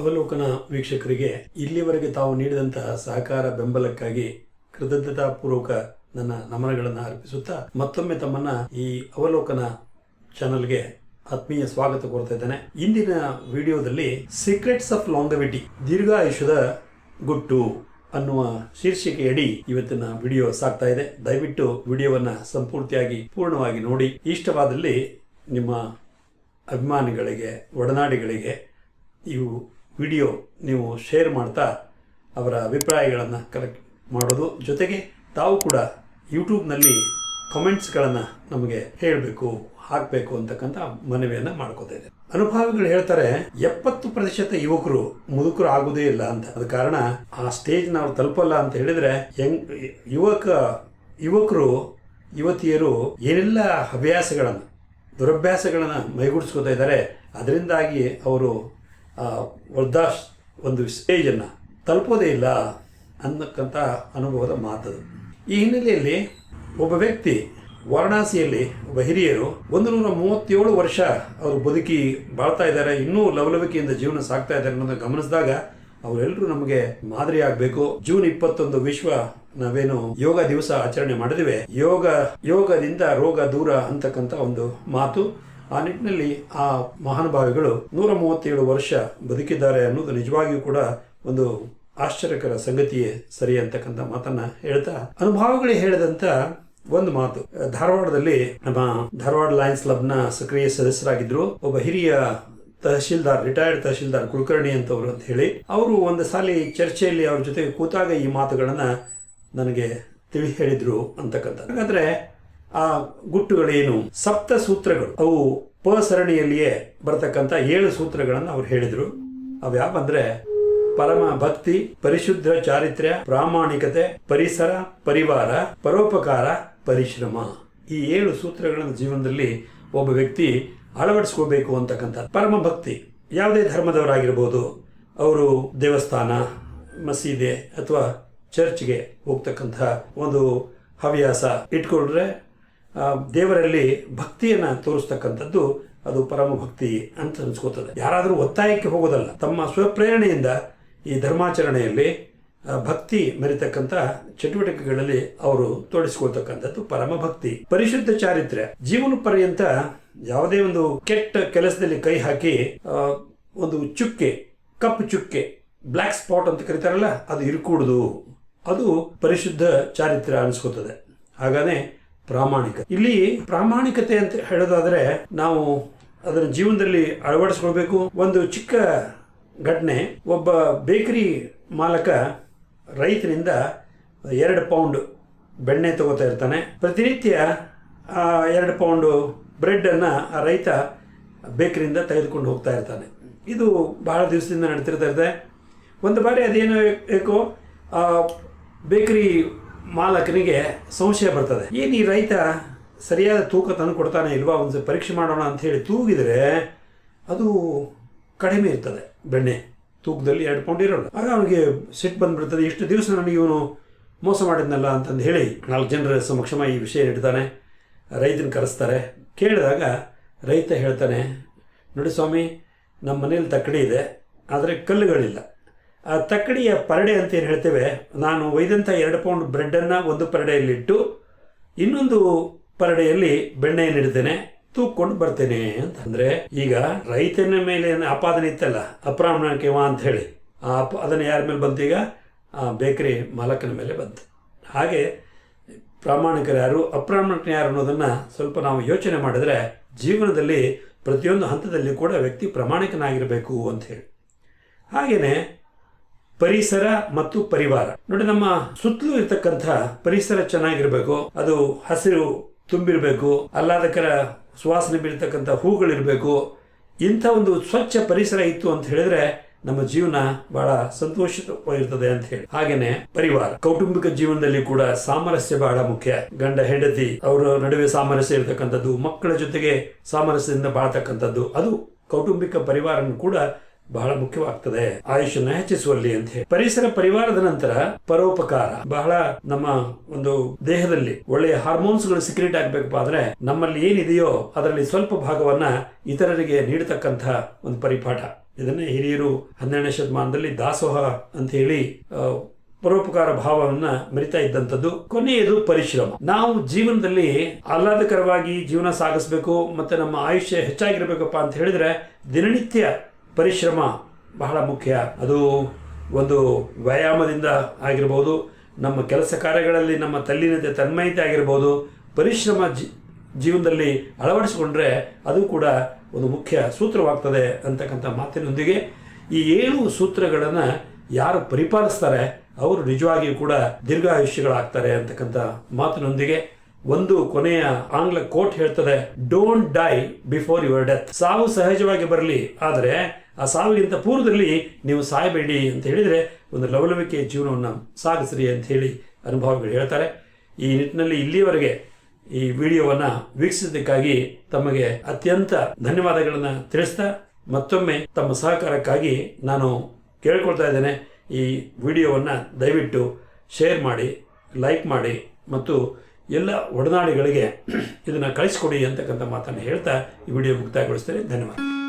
ಅವಲೋಕನ ವೀಕ್ಷಕರಿಗೆ ಇಲ್ಲಿವರೆಗೆ ತಾವು ನೀಡಿದಂತಹ ಸಹಕಾರ ಬೆಂಬಲಕ್ಕಾಗಿ ಕೃತಜ್ಞತಾಪೂರ್ವಕ ನನ್ನ ನಮನಗಳನ್ನು ಅರ್ಪಿಸುತ್ತಾ ಮತ್ತೊಮ್ಮೆ ತಮ್ಮನ್ನ ಈ ಅವಲೋಕನ ಚಾನಲ್ಗೆ ಆತ್ಮೀಯ ಸ್ವಾಗತ ಕೋರ್ತಾ ಇದ್ದೇನೆ. ಇಂದಿನ ವಿಡಿಯೋದಲ್ಲಿ ಸೀಕ್ರೆಟ್ಸ್ ಆಫ್ ಲಾಂಗವಿಟಿ ದೀರ್ಘಾಯುಷ್ಯದ ಗುಟ್ಟು ಅನ್ನುವ ಶೀರ್ಷಿಕೆಯಡಿ ಇವತ್ತಿನ ವಿಡಿಯೋ ಸಾಗ್ತಾ ಇದೆ. ದಯವಿಟ್ಟು ವಿಡಿಯೋವನ್ನ ಸಂಪೂರ್ತಿಯಾಗಿ ಪೂರ್ಣವಾಗಿ ನೋಡಿ. ಇಷ್ಟವಾದಲ್ಲಿ ನಿಮ್ಮ ಅಭಿಮಾನಿಗಳಿಗೆ, ಒಡನಾಡಿಗಳಿಗೆ ಇವು ವಿಡಿಯೋ ನೀವು ಶೇರ್ ಮಾಡ್ತಾ ಅವರ ಅಭಿಪ್ರಾಯಗಳನ್ನು ಕಲೆಕ್ಟ್ ಮಾಡೋದು. ಜೊತೆಗೆ ತಾವು ಕೂಡ ಯೂಟ್ಯೂಬ್ನಲ್ಲಿ ಕಮೆಂಟ್ಸ್ಗಳನ್ನು ನಮಗೆ ಹೇಳಬೇಕು, ಹಾಕಬೇಕು ಅಂತಕ್ಕಂಥ ಮನವಿಯನ್ನು ಮಾಡ್ಕೋತಾ ಅನುಭವಿಗಳು ಹೇಳ್ತಾರೆ, ಎಪ್ಪತ್ತು ಪ್ರತಿಶತ ಯುವಕರು ಮುದುಕರು ಆಗೋದೇ ಇಲ್ಲ ಅಂತ. ಅದ ಕಾರಣ ಆ ಸ್ಟೇಜ್ ನಾವು ತಲುಪಲ್ಲ ಅಂತ ಹೇಳಿದ್ರೆ, ಯಂಗ್, ಯುವಕ, ಯುವಕರು, ಯುವತಿಯರು ಏನೆಲ್ಲ ಹವ್ಯಾಸಗಳನ್ನು, ದುರಭ್ಯಾಸಗಳನ್ನು ಮೈಗೂಡಿಸ್ಕೋತಾ ಇದ್ದಾರೆ, ಅದರಿಂದಾಗಿ ಅವರು ವೃದ್ಧಾಶ್ ಒಂದು ಸ್ಟೇಜನ್ನು ತಲುಪೋದೇ ಇಲ್ಲ ಅನ್ನಕ್ಕಂಥ ಅನುಭವದ ಮಾತದು. ಈ ಹಿನ್ನೆಲೆಯಲ್ಲಿ ಒಬ್ಬ ವ್ಯಕ್ತಿ ವಾರಣಾಸಿಯಲ್ಲಿ, ಒಬ್ಬ ಹಿರಿಯರು ಒಂದು ನೂರ ಮೂವತ್ತೇಳು ವರ್ಷ ಅವರು ಬದುಕಿ ಬಾಳ್ತಾ ಇದ್ದಾರೆ, ಇನ್ನೂ ಲವಲವಿಕೆಯಿಂದ ಜೀವನ ಸಾಗ್ತಾ ಇದ್ದಾರೆ ಅನ್ನೋದನ್ನು ಗಮನಿಸಿದಾಗ ಅವರೆಲ್ಲರೂ ನಮಗೆ ಮಾದರಿ ಆಗಬೇಕು. ಜೂನ್ ಇಪ್ಪತ್ತೊಂದು ವಿಶ್ವ ನಾವೇನು ಯೋಗ ದಿವಸ ಆಚರಣೆ ಮಾಡಿದಿವೆ ಯೋಗ, ಯೋಗದಿಂದ ರೋಗ ದೂರ ಅಂತಕ್ಕಂಥ ಒಂದು ಮಾತು ಆ ನಿಟ್ಟಿನಲ್ಲಿ ಆ ಮಹಾನುಭಾವಿಗಳು ನೂರ ಮೂವತ್ತೇಳು ವರ್ಷ ಬದುಕಿದ್ದಾರೆ ಅನ್ನೋದು ನಿಜವಾಗಿಯೂ ಕೂಡ ಒಂದು ಆಶ್ಚರ್ಯಕರ ಸಂಗತಿಯೇ ಸರಿ ಅಂತಕ್ಕಂಥ ಮಾತನ್ನ ಹೇಳ್ತಾ ಅನುಭವಗಳೇ ಹೇಳಿದಂತ ಒಂದು ಮಾತು. ಧಾರವಾಡದಲ್ಲಿ ನಮ್ಮ ಧಾರವಾಡ ಲಯನ್ಸ್ ಕ್ಲಬ್ನ ಸಕ್ರಿಯ ಸದಸ್ಯರಾಗಿದ್ರು. ಒಬ್ಬ ಹಿರಿಯ ತಹಶೀಲ್ದಾರ್ ರಿಟೈರ್ಡ್ ತಹಶೀಲ್ದಾರ್ ಕುಲಕರ್ಣಿ ಅಂತವ್ರು ಅಂತ ಹೇಳಿ, ಅವರು ಒಂದು ಸಾಲಿ ಚರ್ಚೆಯಲ್ಲಿ ಅವ್ರ ಜೊತೆಗೆ ಕೂತಾಗ ಈ ಮಾತುಗಳನ್ನ ನನಗೆ ತಿಳಿ ಹೇಳಿದ್ರು ಅಂತಕ್ಕಂಥ ಹಾಗಾದ್ರೆ ಆ ಗುಟ್ಟುಗಳೇನು? ಸಪ್ತ ಸೂತ್ರಗಳು. ಅವು ಪ ಸರಣಿಯಲ್ಲಿಯೇ ಬರತಕ್ಕಂಥ ಏಳು ಸೂತ್ರಗಳನ್ನು ಅವ್ರು ಹೇಳಿದ್ರು. ಅವ್ಯಾವಂದ್ರೆ ಪರಮ ಭಕ್ತಿ, ಪರಿಶುದ್ಧ ಚಾರಿತ್ರ್ಯ, ಪ್ರಾಮಾಣಿಕತೆ, ಪರಿಸರ, ಪರಿವಾರ, ಪರೋಪಕಾರ, ಪರಿಶ್ರಮ. ಈ ಏಳು ಸೂತ್ರಗಳನ್ನು ಜೀವನದಲ್ಲಿ ಒಬ್ಬ ವ್ಯಕ್ತಿ ಅಳವಡಿಸ್ಕೋಬೇಕು ಅಂತಕ್ಕಂಥ ಪರಮ ಭಕ್ತಿ. ಯಾವುದೇ ಧರ್ಮದವರಾಗಿರ್ಬೋದು. ಅವರು ದೇವಸ್ಥಾನ, ಮಸೀದೆ ಅಥವಾ ಚರ್ಚ್ಗೆ ಹೋಗ್ತಕ್ಕಂಥ ಒಂದು ಹವ್ಯಾಸ ಇಟ್ಕೊಂಡ್ರೆ ದೇವರಲ್ಲಿ ಭಕ್ತಿಯನ್ನು ತೋರಿಸ್ತಕ್ಕಂಥದ್ದು ಅದು ಪರಮ ಭಕ್ತಿ ಅಂತ ಅನ್ಸ್ಕೋತದೆ. ಯಾರಾದರೂ ಒತ್ತಾಯಕ್ಕೆ ಹೋಗೋದಲ್ಲ, ತಮ್ಮ ಸ್ವಪ್ರೇರಣೆಯಿಂದ ಈ ಧರ್ಮಾಚರಣೆಯಲ್ಲಿ ಭಕ್ತಿ ಮೆರಿತಕ್ಕಂಥ ಚಟುವಟಿಕೆಗಳಲ್ಲಿ ಅವರು ತೋಡಿಸಿಕೊಳ್ತಕ್ಕಂಥದ್ದು ಪರಮ ಭಕ್ತಿ. ಪರಿಶುದ್ಧ ಚಾರಿತ್ರ್ಯ, ಜೀವನ ಪರ್ಯಂತ ಯಾವುದೇ ಒಂದು ಕೆಟ್ಟ ಕೆಲಸದಲ್ಲಿ ಕೈ ಹಾಕಿ ಒಂದು ಚುಕ್ಕೆ, ಕಪ್ಪು ಚುಕ್ಕೆ ಬ್ಲ್ಯಾಕ್ ಸ್ಪಾಟ್ ಅಂತ ಕರೀತಾರಲ್ಲ, ಅದು ಇರ್ಕೂಡುದು ಅದು ಪರಿಶುದ್ಧ ಚಾರಿತ್ರ್ಯ ಅನಿಸ್ಕೋತದೆ. ಹಾಗಾನೆ ಪ್ರಾಮಾಣಿಕ. ಇಲ್ಲಿ ಪ್ರಾಮಾಣಿಕತೆ ಅಂತ ಹೇಳೋದಾದ್ರೆ ನಾವು ಅದರ ಜೀವನದಲ್ಲಿ ಅಳವಡಿಸ್ಕೊಳ್ಬೇಕು. ಒಂದು ಚಿಕ್ಕ ಘಟನೆ, ಒಬ್ಬ ಬೇಕರಿ ಮಾಲಕ ರೈತನಿಂದ ಎರಡು ಪೌಂಡ್ ಬೆಣ್ಣೆ ತಗೋತಾ ಇರ್ತಾನೆ. ಪ್ರತಿನಿತ್ಯ ಆ ಎರಡು ಪೌಂಡು ಬ್ರೆಡ್ಡನ್ನು ಆ ರೈತ ಬೇಕರಿಯಿಂದ ತೆಗೆದುಕೊಂಡು ಹೋಗ್ತಾ ಇರ್ತಾನೆ. ಇದು ಬಹಳ ದಿವಸದಿಂದ ನಡೀತಿರ್ತಾ ಇರುತ್ತೆ ಒಂದು ಬಾರಿ ಅದೇನೋ ಏಕೋ ಬೇಕರಿ ಮಾಲಕನಿಗೆ ಸಂಶಯ ಬರ್ತದೆ. ಏನು ಈ ರೈತ ಸರಿಯಾದ ತೂಕ ತಂದು ಕೊಡ್ತಾನೆ ಇಲ್ವಾ? ಒಂದು ಪರೀಕ್ಷೆ ಮಾಡೋಣ ಅಂತ ಹೇಳಿ ತೂಗಿದರೆ ಅದು ಕಡಿಮೆ ಇರ್ತದೆ. ಬೆಣ್ಣೆ ತೂಕದಲ್ಲಿ ಎರಡು ಪೌಂಡ್ ಇರೋಲ್ಲ. ಆಗ ಅವನಿಗೆ ಸಿಟ್ಟು ಬಂದ್ಬಿಡ್ತದೆ. ಇಷ್ಟು ದಿವಸ ನನಗೆ ಇವನು ಮೋಸ ಮಾಡಿದ್ನಲ್ಲ ಅಂತಂದು ಹೇಳಿ ನಾಲ್ಕು ಜನರ ಸಮಕ್ಷಮ ಈ ವಿಷಯ ಇಡ್ತಾನೆ ರೈತನ ಕರೆಸ್ತಾರೆ. ಕೇಳಿದಾಗ ರೈತ ಹೇಳ್ತಾನೆ, ನೋಡಿ ಸ್ವಾಮಿ ನಮ್ಮ ಮನೇಲಿ ತಕ್ಕಡಿ ಇದೆ, ಆದರೆ ಕಲ್ಲುಗಳಿಲ್ಲ. ಆ, ತಕ್ಕಡಿಯ ಪರಡೆ ಅಂತ ಏನು ಹೇಳ್ತೇವೆ, ನಾನು ಒಯ್ದಂಥ ಎರಡು ಪೌಂಡ್ ಬ್ರೆಡ್ಡನ್ನು ಒಂದು ಪರಡೆಯಲ್ಲಿಟ್ಟು, ಇನ್ನೊಂದು ಪರಡೆಯಲ್ಲಿ ಬೆಣ್ಣೆಯನ್ನು ಇಡ್ತೇನೆ, ತೂಕೊಂಡು ಬರ್ತೇನೆ ಅಂತಂದರೆ, ಈಗ ರೈತನ ಮೇಲೆ ಏನು ಆಪಾದನೆ ಇತ್ತಲ್ಲ ಅಪ್ರಾಮಾಣಿಕವ ಅಂತ ಹೇಳಿ, ಆ ಅಪ, ಅದನ್ನು ಯಾರ ಮೇಲೆ ಬಂತು ಈಗ? ಆ ಬೇಕರಿ ಮಾಲಕನ ಮೇಲೆ ಬಂತು. ಹಾಗೆ ಪ್ರಾಮಾಣಿಕರು ಯಾರು ಅಪ್ರಾಮಾಣಿಕರು ಯಾರು ಅನ್ನೋದನ್ನು ಸ್ವಲ್ಪ ನಾವು ಯೋಚನೆ ಮಾಡಿದ್ರೆ, ಜೀವನದಲ್ಲಿ ಪ್ರತಿಯೊಂದು ಹಂತದಲ್ಲಿ ಕೂಡ ವ್ಯಕ್ತಿ ಪ್ರಾಮಾಣಿಕನಾಗಿರಬೇಕು ಅಂತ ಹೇಳಿ. ಹಾಗೇನೆ ಪರಿಸರ ಮತ್ತು ಪರಿವಾರ. ನೋಡಿ ನಮ್ಮ ಸುತ್ತಲೂ ಇರತಕ್ಕಂಥ ಪರಿಸರ ಚೆನ್ನಾಗಿರ್ಬೇಕು, ಅದು ಹಸಿರು ತುಂಬಿರಬೇಕು ಅಲ್ಲಾದಕರ ಸುವಾಸನೆ ಬೀರ್ತಕ್ಕಂಥ ಹೂಗಳಿರಬೇಕು. ಇಂಥ ಒಂದು ಸ್ವಚ್ಛ ಪರಿಸರ ಇತ್ತು ಅಂತ ಹೇಳಿದ್ರೆ ನಮ್ಮ ಜೀವನ ಬಹಳ ಸಂತೋಷವಾಗಿರ್ತದೆ ಅಂತ ಹೇಳಿ. ಹಾಗೇನೆ ಪರಿವಾರ. ಕೌಟುಂಬಿಕ ಜೀವನದಲ್ಲಿ ಕೂಡ ಸಾಮರಸ್ಯ ಬಹಳ ಮುಖ್ಯ. ಗಂಡ, ಹೆಂಡತಿ, ಅವರ ನಡುವೆ ಸಾಮರಸ್ಯ ಇರತಕ್ಕಂಥದ್ದು, ಮಕ್ಕಳ ಜೊತೆಗೆ ಸಾಮರಸ್ಯದಿಂದ ಬಾಳ್ತಕ್ಕಂಥದ್ದು, ಅದು ಕೌಟುಂಬಿಕ ಪರಿವಾರನು ಕೂಡ ಬಹಳ ಮುಖ್ಯವಾಗ್ತದೆ. ಆಯುಷನ್ನ ಹೆಚ್ಚಿಸುವಲ್ಲಿ ಅಂತ ಹೇಳಿ. ಪರಿಸರ ಪರಿವಾರದ ನಂತರ ಪರೋಪಕಾರ. ಬಹಳ ನಮ್ಮ ಒಂದು ದೇಹದಲ್ಲಿ ಒಳ್ಳೆಯ ಹಾರ್ಮೋನ್ಸ್ಗಳು ಸಿಕ್ರೇಟ್ ಆಗ್ಬೇಕಪ್ಪ ಆದ್ರೆ ನಮ್ಮಲ್ಲಿ ಏನಿದೆಯೋ ಅದರಲ್ಲಿ ಸ್ವಲ್ಪ ಭಾಗವನ್ನ ಇತರರಿಗೆ ನೀಡತಕ್ಕಂಥ ಒಂದು ಪರಿಪಾಠ. ಇದನ್ನ ಹಿರಿಯರು ಹನ್ನೆರಡನೇ ಶತಮಾನದಲ್ಲಿ ದಾಸೋಹ ಅಂತ ಹೇಳಿ ಪರೋಪಕಾರ ಭಾವವನ್ನ ಮರಿತಾ ಇದ್ದಂಥದ್ದು. ಕೊನೆಯದು ಪರಿಶ್ರಮ. ನಾವು ಜೀವನದಲ್ಲಿ ಆಹ್ಲಾದಕರವಾಗಿ ಜೀವನ ಸಾಗಿಸ್ಬೇಕು, ಮತ್ತೆ ನಮ್ಮ ಆಯುಷ್ಯ ಹೆಚ್ಚಾಗಿರ್ಬೇಕಪ್ಪ ಅಂತ ಹೇಳಿದ್ರೆ ದಿನನಿತ್ಯ ಪರಿಶ್ರಮ ಬಹಳ ಮುಖ್ಯ. ಅದು ಒಂದು ವ್ಯಾಯಾಮದಿಂದ ಆಗಿರ್ಬೋದು, ನಮ್ಮ ಕೆಲಸ ಕಾರ್ಯಗಳಲ್ಲಿ ನಮ್ಮ ತಲ್ಲಿನತೆ ತನ್ಮಯತೆ ಆಗಿರ್ಬೋದು, ಪರಿಶ್ರಮ ಜಿ, ಜೀವನದಲ್ಲಿ ಅಳವಡಿಸಿಕೊಂಡ್ರೆ ಅದು ಕೂಡ ಒಂದು ಮುಖ್ಯ ಸೂತ್ರವಾಗ್ತದೆ ಅಂತಕ್ಕಂಥ ಮಾತಿನೊಂದಿಗೆ, ಈ ಏಳು ಸೂತ್ರಗಳನ್ನು ಯಾರು ಪರಿಪಾಲಿಸ್ತಾರೆ, ಅವರು ನಿಜವಾಗಿಯೂ ಕೂಡ ದೀರ್ಘಾಯುಷ್ಯಗಳಾಗ್ತಾರೆ ಅಂತಕ್ಕಂಥ ಮಾತಿನೊಂದಿಗೆ ಒಂದು ಕೊನೆಯ ಆಂಗ್ಲ ಕೋಟ್ ಹೇಳ್ತದೆ don't die before your death ಸಾವು ಸಹಜವಾಗಿ ಬರಲಿ, ಆದರೆ ಆ ಸಾವಿಗಿಂತ ಪೂರ್ವದಲ್ಲಿ ನೀವು ಸಾಯಬೇಡಿ ಅಂತ ಹೇಳಿದ್ರೆ ಒಂದು ಲವಲವಿಕೆ ಜೀವನವನ್ನು ಸಾಗಿಸ್ರಿ ಅಂತ ಹೇಳಿ ಅನುಭವಗಳು ಹೇಳ್ತಾರೆ. ಈ ನಿಟ್ಟಿನಲ್ಲಿ ಇಲ್ಲಿಯವರೆಗೆ ಈ ವಿಡಿಯೋವನ್ನು ವೀಕ್ಷಿಸಿದ್ದಕ್ಕಾಗಿ ತಮಗೆ ಅತ್ಯಂತ ಧನ್ಯವಾದಗಳನ್ನು ತಿಳಿಸ್ತಾ, ಮತ್ತೊಮ್ಮೆ ತಮ್ಮ ಸಹಕಾರಕ್ಕಾಗಿ ನಾನು ಕೇಳ್ಕೊಳ್ತಾ ಇದ್ದೇನೆ. ಈ ವಿಡಿಯೋವನ್ನು ದಯವಿಟ್ಟು ಶೇರ್ ಮಾಡಿ, ಲೈಕ್ ಮಾಡಿ, ಮತ್ತು ಎಲ್ಲ ಒಡನಾಡಿಗಳಿಗೆ ಇದನ್ನು ಕಳಿಸ್ಕೊಡಿ ಅಂತಕ್ಕಂಥ ಮಾತನ್ನು ಹೇಳ್ತಾ ಈ ವಿಡಿಯೋ ಮುಕ್ತಾಯಗೊಳಿಸ್ತೇನೆ. ಧನ್ಯವಾದ.